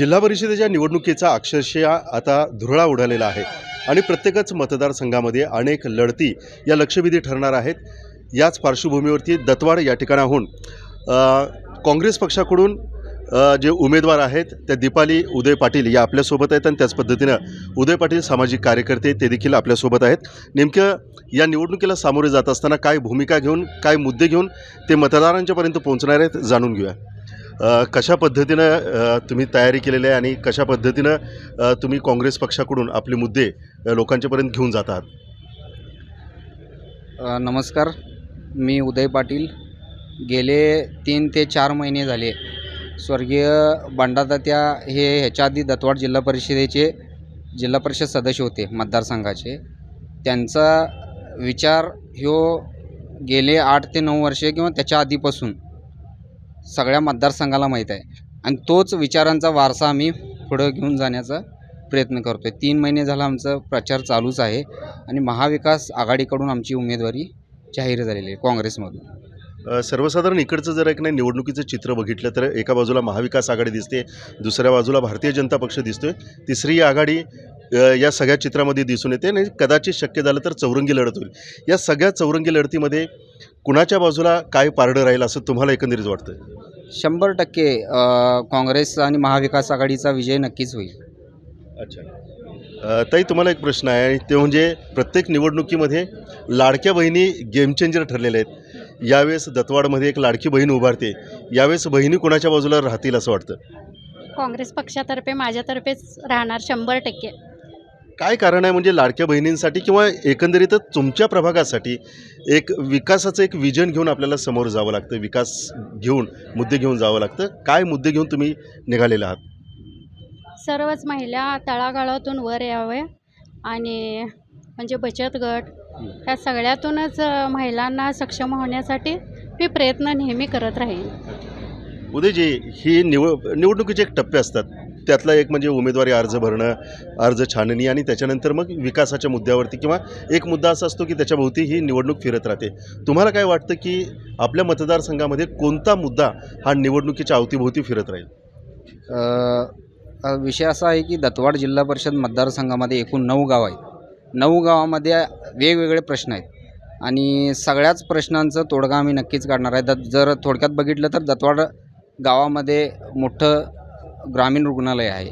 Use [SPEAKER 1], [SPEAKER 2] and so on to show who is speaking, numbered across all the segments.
[SPEAKER 1] जिल्हा परिषदेच्या निवडणुकीचा अक्षरशः आता धुरळा उडालेला आहे आणि प्रत्येकच मतदारसंघामध्ये अनेक लढती या लक्षवेधी ठरणार आहेत. याच पार्श्वभूमीवरती दत्वाड या ठिकाणाहून काँग्रेस पक्षाकडून जे उमेदवार आहेत त्या दीपाली उदय पाटील या आपल्यासोबत आहेत आणि त्याच पद्धतीनं उदय पाटील सामाजिक कार्यकर्ते ते देखील आपल्यासोबत आहेत. नेमकं या निवडणुकीला सामोरे जात असताना काय भूमिका घेऊन काय मुद्दे घेऊन ते मतदारांच्यापर्यंत पोहोचणार आहेत जाणून घेऊया. कशा पद्धतीनं तुम्ही तयारी केलेली आहे आणि कशा पद्धतीनं तुम्ही काँग्रेस पक्षाकडून आपले मुद्दे लोकांच्यापर्यंत घेऊन जात आहात?
[SPEAKER 2] नमस्कार. मी उदय पाटील. गेले तीन ते चार महिने झाले. स्वर्गीय बंडातात्या हे ह्याच्या आधी दत्वाड जिल्हा परिषदेचे जिल्हा परिषद सदस्य होते मतदारसंघाचे. त्यांचा विचार ह्यो गेले आठ ते नऊ वर्षे किंवा त्याच्या आधीपासून सगळ्या मतदारसंघाला माहीत आहे. आणि तोच विचारांचा वारसा आम्ही पुढं घेऊन जाण्याचा प्रयत्न करतो आहे तीन महिने झाला आमचा प्रचार चालूच आहे आणि महाविकास आघाडीकडून आमची उमेदवारी जाहीर झालेली आहे काँग्रेसमधून.
[SPEAKER 1] सर्वसाधारण इकडचं जर एक नाही निवडणुकीचं चित्र बघितलं तर एका बाजूला महाविकास आघाडी दिसते दुसऱ्या बाजूला भारतीय जनता पक्ष दिसतोय. तिसरी आघाडी या सगळ्या चित्रामध्ये दिसून येते आणि कदाचित शक्य झालं तर चौरंगी लढत होईल. या सगळ्या चौरंगी लढतीमध्ये कुणाच्या बाजूला काय पारडं राहील असं तुम्हाला एकंदरीत वाटतं
[SPEAKER 2] शंभर टक्के काँग्रेस आणि महाविकास आघाडीचा विजय नक्कीच होईल.
[SPEAKER 1] अच्छा. ताई तुम्हाला एक प्रश्न आहे ते म्हणजे प्रत्येक निवडणुकीमध्ये लाडक्या बहिणी गेम चेंजर ठरलेल्या आहेत. यावेळेस दत्वाडमध्ये एक लाडकी बहीण उभारते. यावेळेस बहिणी कोणाच्या बाजूला राहतील असं वाटतं?
[SPEAKER 3] काँग्रेस पक्षातर्फे माझ्यातर्फेच राहणार शंभर टक्के.
[SPEAKER 1] काय कारण आहे म्हणजे लाडक्या बहिणींसाठी किंवा एकंदरीतच तुमच्या प्रभागासाठी एक विकासाचं एक विजन घेऊन आपल्याला समोर जावं लागतं विकास घेऊन मुद्दे घेऊन जावं लागतं? काय मुद्दे घेऊन तुम्ही निघालेले आहात?
[SPEAKER 3] सर्वच महिला तळागाळातून वर यावे आणि म्हणजे बचत गट ह्या सगळ्यातूनच महिलांना सक्षम होण्यासाठी मी प्रयत्न नेहमी करत राहीन.
[SPEAKER 1] उदयजी ही निव निवडणुकीचे एक टप्पे असतात. त्यातला एक म्हणजे उमेदवारी अर्ज भरणं अर्ज छाननी आणि त्याच्यानंतर मग विकासाच्या मुद्द्यावरती किंवा एक मुद्दा असा असतो की त्याच्याभोवती ही निवडणूक फिरत राहते. तुम्हाला काय वाटतं की आपल्या मतदारसंघामध्ये कोणता मुद्दा हा निवडणुकीच्या अवतीभोवती फिरत राहील?
[SPEAKER 2] विषय असा आहे की दत्तवाड जिल्हा परिषद मतदारसंघामध्ये एकूण नऊ गाव आहेत. नऊ गावामध्ये वेगवेगळे प्रश्न आहेत. आणि सगळ्याच प्रश्नांचं तोडगा आम्ही नक्कीच काढणार आहे. द जर थोडक्यात बघितलं तर दत्तवाड गावामध्ये मोठं ग्रामीण रुग्णालय आहे.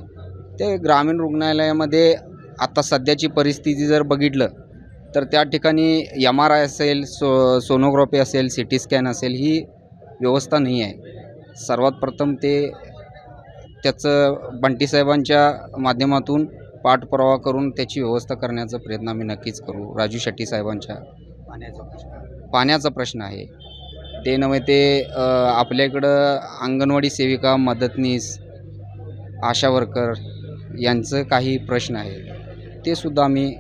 [SPEAKER 2] ते ग्रामीण रुग्णालयामध्ये आता सध्याची परिस्थिती जर बघितलं तर त्या ठिकाणी एम आर आय असेल सो सोनोग्राफी असेल सी टी स्कॅन असेल ही व्यवस्था नाही आहे. सर्वात प्रथम ते त्याचं बंटीसाहेबांच्या माध्यमातून पाठपुरावा करून त्याची व्यवस्था करण्याचा प्रयत्न आम्ही नक्कीच करू. राजू शेट्टी साहेबांच्या पाण्याचा प्रश्न पाण्याचा प्रश्न आहे. ते नव्हे ते आपल्याकडं अंगणवाडी सेविका मदतनीस आशा वर्कर यांचं काही प्रश्न आहे. ते सुद्धा आम्ही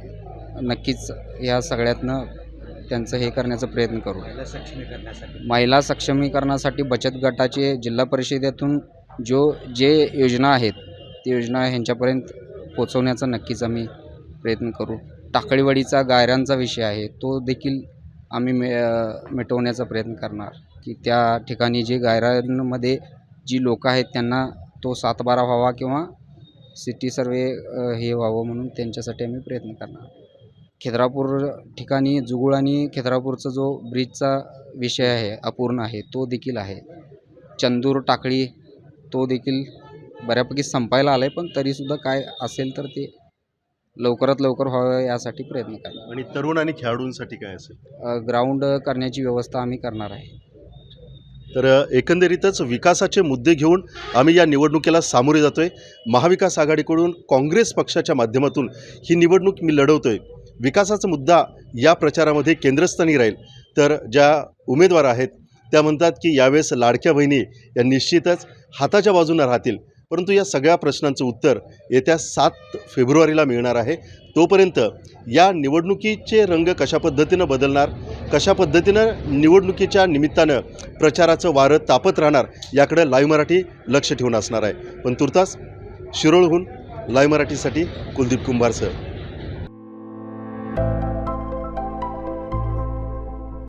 [SPEAKER 2] नक्कीच या सगळ्यातनं त्यांचं हे करण्याचा प्रयत्न करू. महिला सक्षमीकरणासाठी बचत गटाचे जिल्हा परिषदेतून जो जे योजना आहेत ते योजना ह्यांच्यापर्यंत पोचवण्याचा नक्कीच आम्ही प्रयत्न करू. टाकळीवाडीचा गायरांचा विषय आहे तो देखील आम्ही मे मिटवण्याचा प्रयत्न करणार. की त्या ठिकाणी जे गायरांमध्ये जी लोकं आहेत त्यांना तो सातबारा व्हावा किंवा सिटी सर्वे हे व्हावं म्हणून त्यांच्यासाठी आम्ही प्रयत्न करणार. खेद्रापूर ठिकाणी जुगुळ आणि खेद्रापूरचा जो ब्रिजचा विषय आहे अपूर्ण आहे तो देखील आहे. चंदूर टाकळी तो देखील बऱ्यापैकी संपायला आला आहे पण तरीसुद्धा काय असेल तर ते लवकरात लवकर व्हावं यासाठी प्रयत्न करणार.
[SPEAKER 1] आणि तरुण आणि खेळाडूंसाठी काय असेल?
[SPEAKER 2] ग्राउंड करण्याची व्यवस्था आम्ही करणार आहे.
[SPEAKER 1] तर एकंदरीतच विकासाचे मुद्दे घेऊन आम्ही या निवडणुकीला सामोरे जातो आहे महाविकास आघाडीकडून काँग्रेस पक्षाच्या माध्यमातून ही निवडणूक मी लढवतो आहे विकासाचा मुद्दा या प्रचारामध्ये केंद्रस्थानी राहील. तर ज्या उमेदवार आहेत त्या म्हणतात की यावेळेस लाडक्या बहिणी या निश्चितच हाताच्या बाजूनं राहतील. परंतु या सगळ्या प्रश्नांचं उत्तर येत्या सात फेब्रुवारीला मिळणार आहे. तोपर्यंत या निवडणुकीचे रंग कशा पद्धतीनं बदलणार कशा पद्धतीनं निवडणुकीच्या निमित्तानं प्रचाराचं वारं तापत राहणार याकडे लाईव्ह मराठी लक्ष ठेवून असणार आहे. पण तुर्तास शिरोळहून लाईव्ह मराठीसाठी कुलदीप कुंभारसह